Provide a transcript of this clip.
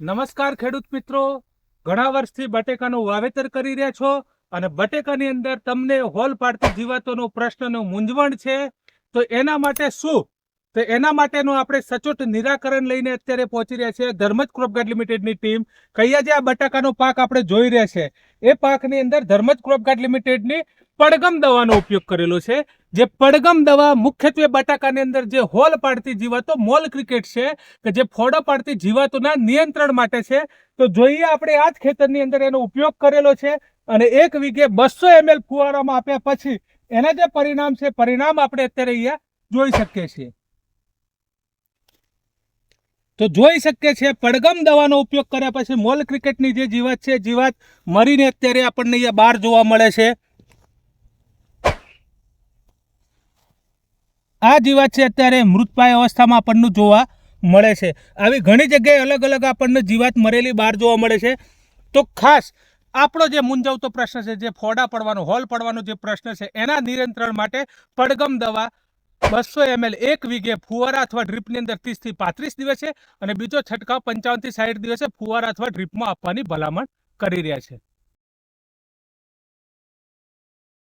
નમસ્કાર ખેડૂત મિત્રો. ઘણા વર્ષથી બટેકાનું વાવેતર કરી રહ્યા છો અને બટેકાની અંદર તમને હોલ પાડતી જીવાતોનો પ્રશ્નનો મૂંઝવણ છે. તો એના માટે શું? તો એના માટેનું આપણે સચોટ નિરાકરણ લઈને અત્યારે પહોંચી રહ્યા છે ધર્મજ ક્રોપગાર્ડ લિમિટેડની ટીમ. કયા જે આ બટાકાનો પાક આપણે જોઈ રહ્યા છે? એ પાકની અંદર ધર્મજ ક્રોપગાર્ડ લિમિટેડની પડગમ દવાનો ઉપયોગ કરેલો છે. જે પડગમ દવા મુખ્યત્વે બટાકાની અંદર જે હોલ પાડતી જીવાતો, મોલ ક્રિકેટ છે, કે જે ફોડો પાડતી જીવાતોના નિયંત્રણ માટે છે. તો જોઈએ આપણે આ જ ખેતરની અંદર એનો ઉપયોગ કરેલો છે અને એક વીઘે બસો એમએલ ફુવારામાં આપ્યા પછી એના જે પરિણામ છે, પરિણામ આપણે અત્યારે અહીંયા જોઈ શકીએ છીએ. તો જોઈ શકીએ છીએ પડગમ દવાનો ઉપયોગ કર્યા પછી મોલ ક્રિકેટની જે જીવાત છે, જીવાત મરીને અત્યારે આપણને અહીંયા બહાર જોવા મળે છે. આ જીવાત છે અત્યારે મૃતપાય અવસ્થામાં આપણને જોવા મળે છે. આવી ઘણી જગ્યાએ અલગ અલગ આપણને જીવાત મરેલી બહાર જોવા મળે છે. તો ખાસ આપણો જે મૂંઝવતો પ્રશ્ન છે, જે ફોડા પડવાનો, હોલ પડવાનો જે પ્રશ્ન છે, એના નિયંત્રણ માટે પડગમ દવા બસો એમએલ એક વીઘે ફુવારા અથવા ડ્રીપની અંદર ત્રીસથી પાંત્રીસ દિવસે અને બીજો છંટકાવ પંચાવનથી સાઠ દિવસે ફુવારા અથવા ડ્રીપમાં આપવાની ભલામણ કરી રહ્યા છે.